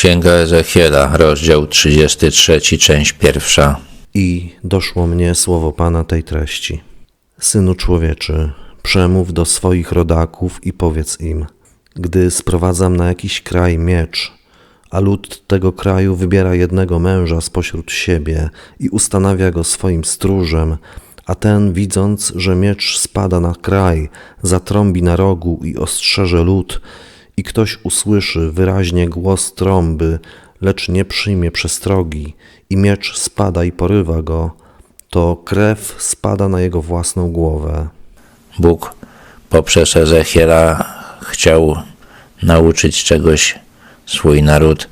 Księga Ezechiela, rozdział 33, część pierwsza. I doszło mnie słowo Pana tej treści. Synu człowieczy, przemów do swoich rodaków i powiedz im, gdy sprowadzam na jakiś kraj miecz, a lud tego kraju wybiera jednego męża spośród siebie i ustanawia go swoim stróżem, a ten, widząc, że miecz spada na kraj, zatrąbi na rogu i ostrzeże lud, i ktoś usłyszy wyraźnie głos trąby, lecz nie przyjmie przestrogi, i miecz spada i porywa go, to krew spada na jego własną głowę. Bóg poprzez Ezechiela chciał nauczyć czegoś swój naród.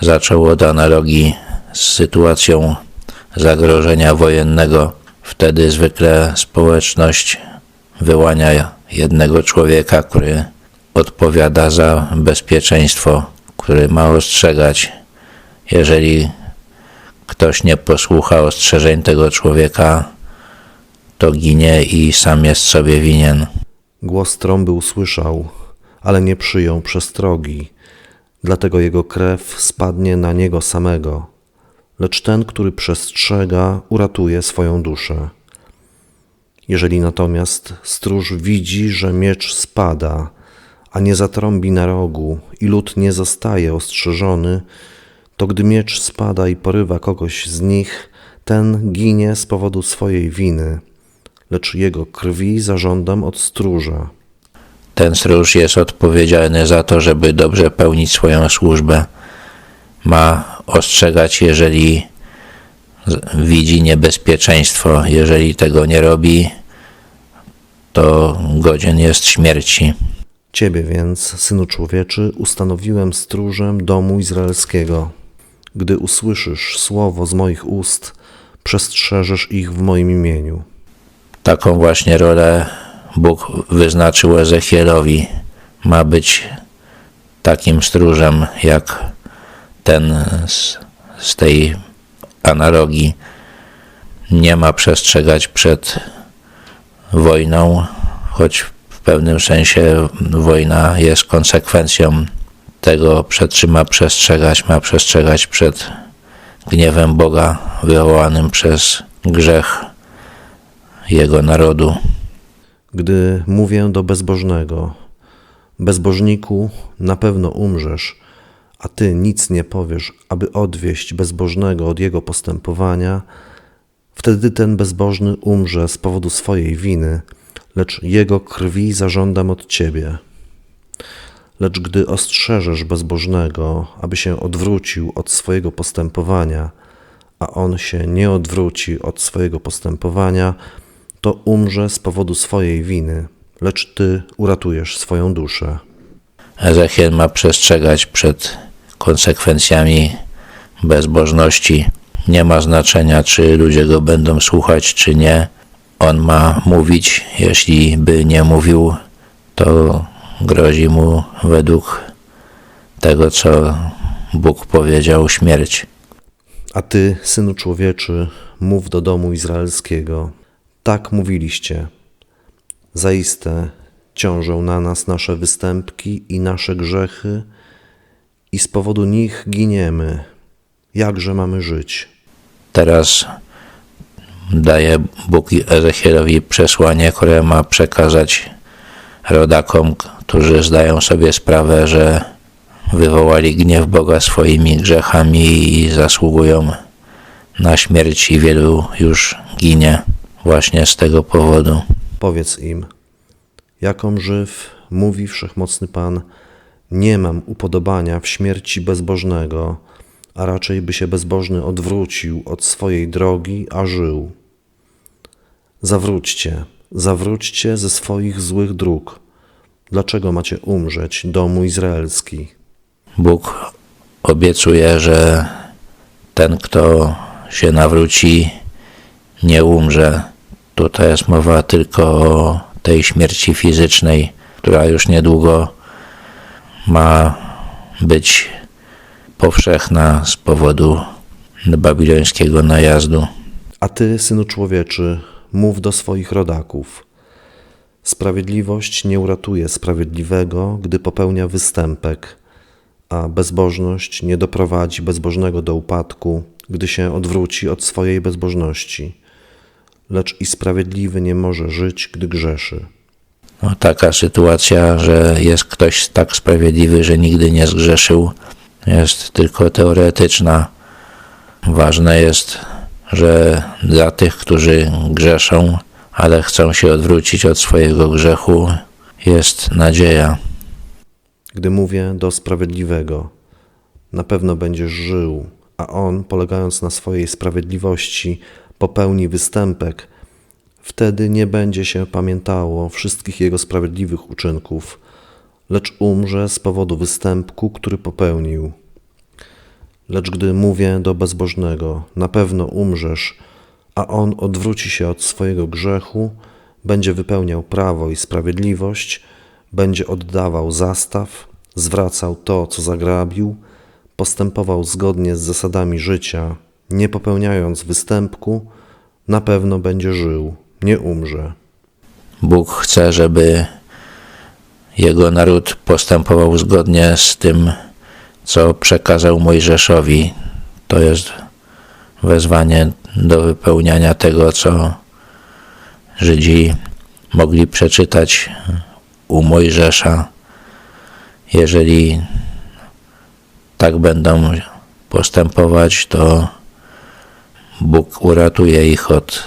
Zaczął od analogii z sytuacją zagrożenia wojennego. Wtedy zwykle społeczność wyłania jednego człowieka, który odpowiada za bezpieczeństwo, który ma ostrzegać. Jeżeli ktoś nie posłucha ostrzeżeń tego człowieka, to ginie i sam jest sobie winien. Głos trąby usłyszał, ale nie przyjął przestrogi, dlatego jego krew spadnie na niego samego, lecz ten, który przestrzega, uratuje swoją duszę. Jeżeli natomiast stróż widzi, że miecz spada, a nie zatrąbi na rogu i lud nie zostaje ostrzeżony, to gdy miecz spada i porywa kogoś z nich, ten ginie z powodu swojej winy, lecz jego krwi zażądam od stróża. Ten stróż jest odpowiedzialny za to, żeby dobrze pełnić swoją służbę. Ma ostrzegać, jeżeli widzi niebezpieczeństwo. Jeżeli tego nie robi, to godzien jest śmierci. Ciebie więc, synu człowieczy, ustanowiłem stróżem domu izraelskiego. Gdy usłyszysz słowo z moich ust, przestrzeżesz ich w moim imieniu. Taką właśnie rolę Bóg wyznaczył Ezechielowi. Ma być takim stróżem, jak ten z, z tej analogii. Nie ma przestrzegać przed wojną, choć pewnym sensie wojna jest konsekwencją tego, przed czym ma przestrzegać. Ma przestrzegać przed gniewem Boga wywołanym przez grzech jego narodu. Gdy mówię do bezbożnego, bezbożniku, na pewno umrzesz, a ty nic nie powiesz, aby odwieść bezbożnego od jego postępowania, wtedy ten bezbożny umrze z powodu swojej winy, lecz jego krwi zażądam od ciebie. Lecz gdy ostrzeżesz bezbożnego, aby się odwrócił od swojego postępowania, a on się nie odwróci od swojego postępowania, to umrze z powodu swojej winy, lecz ty uratujesz swoją duszę. Ezechiel ma przestrzegać przed konsekwencjami bezbożności. Nie ma znaczenia, czy ludzie go będą słuchać, czy nie. On ma mówić. Jeśli by nie mówił, to grozi mu według tego, co Bóg powiedział, śmierć. A ty, synu człowieczy, mów do domu izraelskiego. Tak mówiliście. Zaiste ciążą na nas nasze występki i nasze grzechy, i z powodu nich giniemy. Jakże mamy żyć? Teraz daje Bóg Ezechielowi przesłanie, które ma przekazać rodakom, którzy zdają sobie sprawę, że wywołali gniew Boga swoimi grzechami i zasługują na śmierć i wielu już ginie właśnie z tego powodu. Powiedz im, jaką żyw, mówi wszechmocny Pan, nie mam upodobania w śmierci bezbożnego, a raczej by się bezbożny odwrócił od swojej drogi, a żył. Zawróćcie, zawróćcie ze swoich złych dróg. Dlaczego macie umrzeć, domu izraelski? Bóg obiecuje, że ten, kto się nawróci, nie umrze. Tutaj jest mowa tylko o tej śmierci fizycznej, która już niedługo ma być powszechna z powodu babilońskiego najazdu. A ty, synu człowieczy, mów do swoich rodaków. Sprawiedliwość nie uratuje sprawiedliwego, gdy popełnia występek, a bezbożność nie doprowadzi bezbożnego do upadku, gdy się odwróci od swojej bezbożności. Lecz i sprawiedliwy nie może żyć, gdy grzeszy. No, taka sytuacja, że jest ktoś tak sprawiedliwy, że nigdy nie zgrzeszył, jest tylko teoretyczna. Ważne jest, że dla tych, którzy grzeszą, ale chcą się odwrócić od swojego grzechu, jest nadzieja. Gdy mówię do sprawiedliwego, na pewno będziesz żył, a on, polegając na swojej sprawiedliwości, popełni występek, wtedy nie będzie się pamiętało wszystkich jego sprawiedliwych uczynków, lecz umrze z powodu występku, który popełnił. Lecz gdy mówię do bezbożnego, na pewno umrzesz, a on odwróci się od swojego grzechu, będzie wypełniał prawo i sprawiedliwość, będzie oddawał zastaw, zwracał to, co zagrabił, postępował zgodnie z zasadami życia, nie popełniając występku, na pewno będzie żył, nie umrze. Bóg chce, żeby jego naród postępował zgodnie z tym, co przekazał Mojżeszowi. To jest wezwanie do wypełniania tego, co Żydzi mogli przeczytać u Mojżesza. Jeżeli tak będą postępować, to Bóg uratuje ich od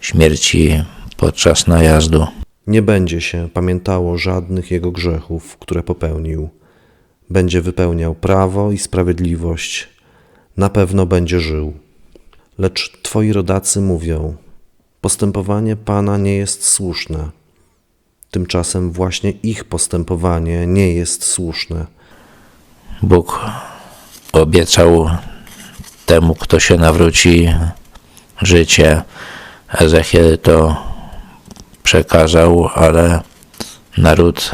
śmierci podczas najazdu. Nie będzie się pamiętało żadnych jego grzechów, które popełnił. Będzie wypełniał prawo i sprawiedliwość, na pewno będzie żył. Lecz twoi rodacy mówią: Postępowanie Pana nie jest słuszne. Tymczasem właśnie ich postępowanie nie jest słuszne. Bóg obiecał temu, kto się nawróci, życie. Ezechiel to przekazał, ale naród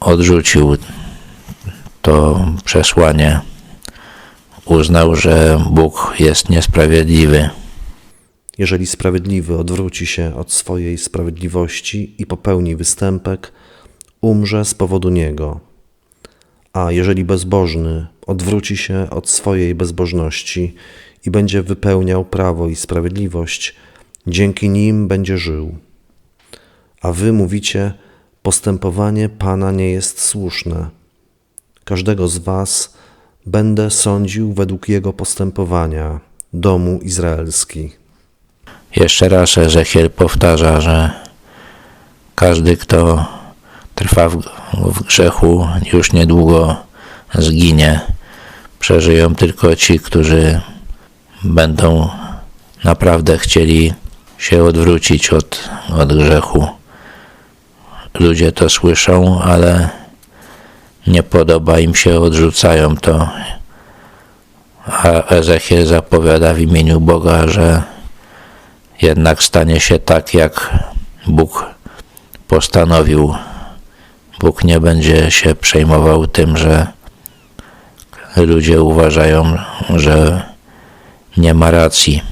odrzucił to przesłanie. Uznał, że Bóg jest niesprawiedliwy. Jeżeli sprawiedliwy odwróci się od swojej sprawiedliwości i popełni występek, umrze z powodu niego. A jeżeli bezbożny odwróci się od swojej bezbożności i będzie wypełniał prawo i sprawiedliwość, dzięki nim będzie żył. A wy mówicie, postępowanie Pana nie jest słuszne. Każdego z was będę sądził według jego postępowania, domu izraelski. Jeszcze raz Ezechiel powtarza, że każdy, kto trwa w, w grzechu, już niedługo zginie. Przeżyją tylko ci, którzy będą naprawdę chcieli się odwrócić od, od grzechu. Ludzie to słyszą, ale nie podoba im się, odrzucają to. A Ezechiel zapowiada w imieniu Boga, że jednak stanie się tak, jak Bóg postanowił. Bóg nie będzie się przejmował tym, że ludzie uważają, że nie ma racji.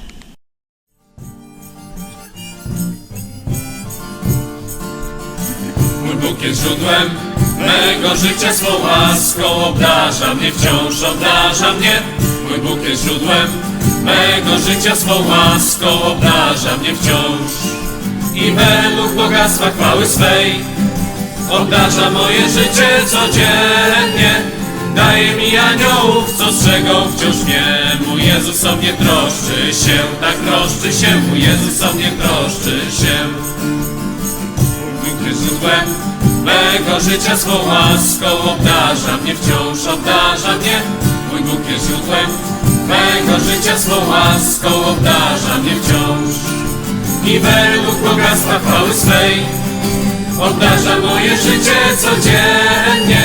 Mój Bóg jest źródłem mego życia, swą łaską obdarza mnie, wciąż obdarza mnie. Mój Bóg jest źródłem mego życia, swą łaską obdarza mnie wciąż. I według bogactwa chwały swej obdarza moje życie codziennie. Daje mi aniołów, co strzegą wciąż mnie. Mój Jezus o mnie troszczy się, tak troszczy się. Mój Jezus o mnie troszczy się. Bóg jest źródłem mego życia, swą łaską obdarza mnie, wciąż obdarza mnie. Mój Bóg jest źródłem mego życia, swą łaską obdarza mnie wciąż. I według bogactwa chwały swej obdarza moje życie codziennie.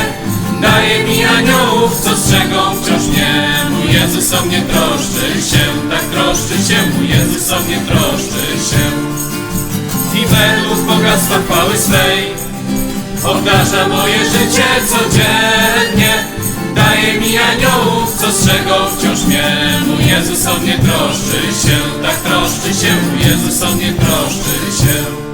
Daje mi aniołów, co strzegą wciąż mnie. Mój Jezus o mnie troszczy się, tak troszczy się. Mój Jezus o mnie troszczy się i według bogactwa chwały swej obdarza moje życie codziennie. Daje mi aniołów, co strzegą wciąż mnie. Mój Jezus o mnie troszczy się, tak troszczy się. Jezus o mnie troszczy